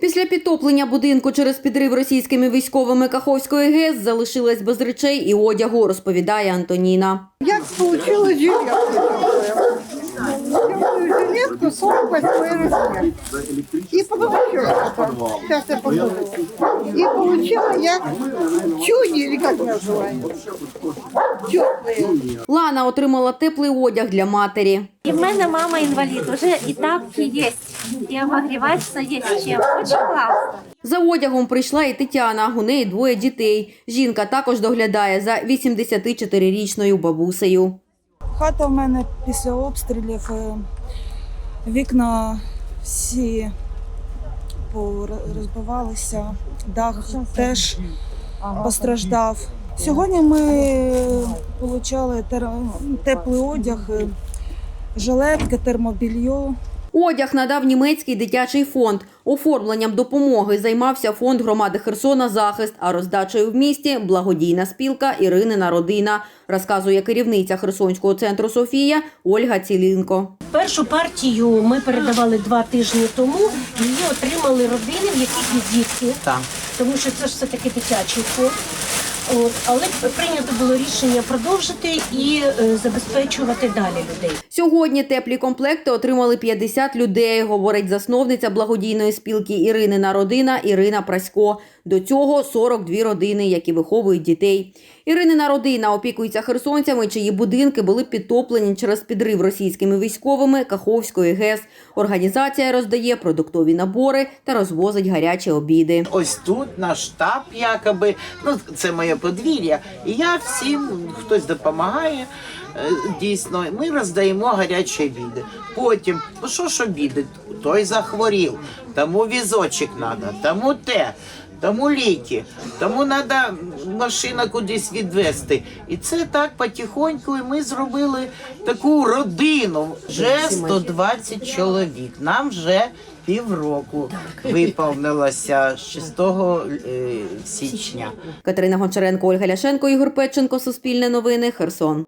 Після підтоплення будинку через підрив російськими військовими Каховської ГЕС залишилась без речей і одягу, розповідає Антоніна. Як получила жилетку такую? Темную жилетку 48 размер. И потом еще я покажу. И получила я чуни, или как называется? Теплые. Лана отримала теплий одяг для матері. І в мене мама інвалід, уже і тапки є, і обогріватися є чим. Дуже класно. За одягом прийшла і Тетяна. У неї двоє дітей. Жінка також доглядає за 84-річною бабусею. Хата в мене після обстрілів, е, вікна всі розбивалися, дах теж постраждав. Сьогодні ми отримали теплий одяг, е, жилетки, термобільйо. Одяг надав німецький дитячий фонд. Оформленням допомоги займався фонд громади Херсона Захист, а роздачею в місті благодійна спілка Іринина родина, розказує керівниця Херсонського центру Софія Ольга Цілінко. Першу партію ми передавали два тижні тому. Її отримали родини, в яких є дітки, тому що це ж все таки дитячий фонд. От, але прийнято було рішення продовжити і е, забезпечувати далі людей. Сьогодні теплі комплекти отримали 50 людей, говорить засновниця благодійної спілки Іринина родина Ірина Прасько. До цього 42 родини, які виховують дітей. Іринина родина опікується херсонцями, чиї будинки були підтоплені через підрив російськими військовими Каховської ГЕС. Організація роздає продуктові набори та розвозить гарячі обіди. Ось тут наш штаб, якоби, ну це моє подвір'я. І я всім, хтось допомагає. е, Дійсно, ми роздаємо гарячі обіди. Потім, ну що ж обіди? Той захворів, тому візочок треба, тому те, тому ліки, тому треба машина кудись відвезти. І це так потихоньку. І ми зробили таку родину. Вже 120 чоловік. Нам вже півроку виповнилося 6 е, січня. Катерина Гончаренко, Ольга Ляшенко, Ігор Петченко, Суспільне новини, Херсон.